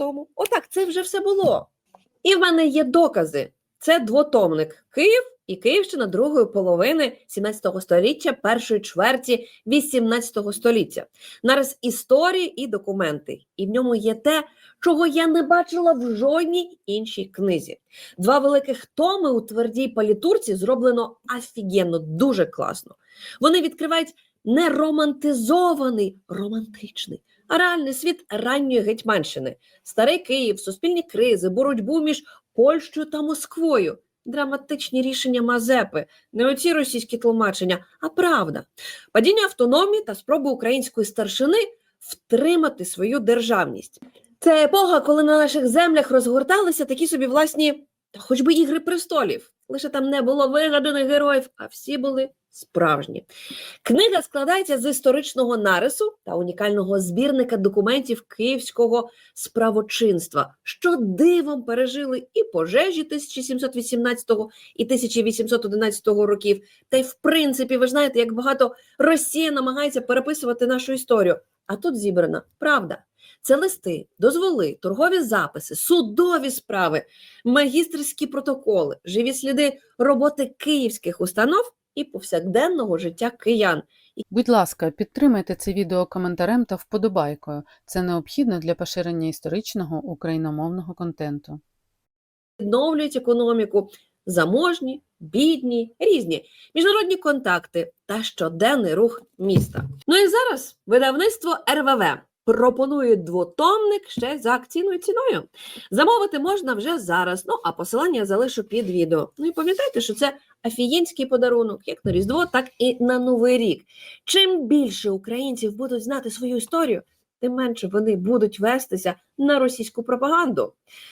тому. Отак, це вже все було. І в мене є докази. Це двотомник Київ і Київщина другої половини 17 століття, першої чверті 18 століття. Нараз історії і документи. І в ньому є те, чого я не бачила в жодній іншій книзі. Два великих томи у твердій палітурці зроблено офігенно, дуже класно. Вони відкривають не романтизований, романтичний, а реальний світ ранньої Гетьманщини, старий Київ, суспільні кризи, боротьбу між Польщею та Москвою, драматичні рішення Мазепи, не оці російські тлумачення, а правда, падіння автономії та спроби української старшини втримати свою державність. Це епоха, коли на наших землях розгорталися такі собі власні, та хоч би ігри престолів. Лише там не було вигаданих героїв, а всі були справжні. Книга складається з історичного нарису та унікального збірника документів київського справочинства, що дивом пережили і пожежі 1718 і 1811 років. Та й в принципі, ви знаєте, як багато Росія намагається переписувати нашу історію. А тут зібрана правда. Це листи, дозволи, торгові записи, судові справи, магістерські протоколи, живі сліди роботи київських установ і повсякденного життя киян. Будь ласка, підтримайте це відео коментарем та вподобайкою. Це необхідно для поширення історичного україномовного контенту. відновлюють економіку, заможні, бідні, різні міжнародні контакти та щоденний рух міста. Ну і зараз видавництво РВВ пропонує двотомник ще за акційною ціною. Замовити можна вже зараз. Ну а посилання залишу під відео. Ну і пам'ятайте, що це офігенський подарунок, як на Різдво, так і на Новий рік. Чим більше українців будуть знати свою історію, тим менше вони будуть вестися на російську пропаганду.